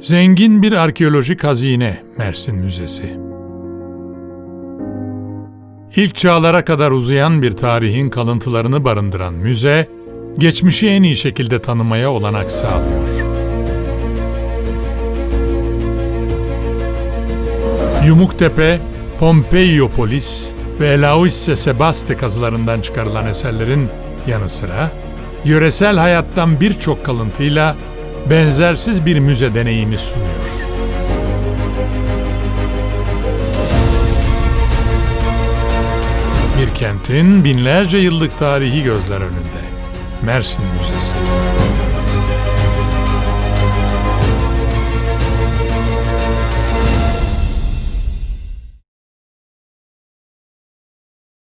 Zengin bir arkeolojik hazine Mersin Müzesi. İlk çağlara kadar uzayan bir tarihin kalıntılarını barındıran müze, geçmişi en iyi şekilde tanımaya olanak sağlıyor. Yumuktepe, Pompeiyopolis ve Elauisse Sebaste kazılarından çıkarılan eserlerin yanı sıra, yöresel hayattan birçok kalıntıyla benzersiz bir müze deneyimi sunuyor. Bir kentin binlerce yıllık tarihi gözler önünde. Mersin Müzesi.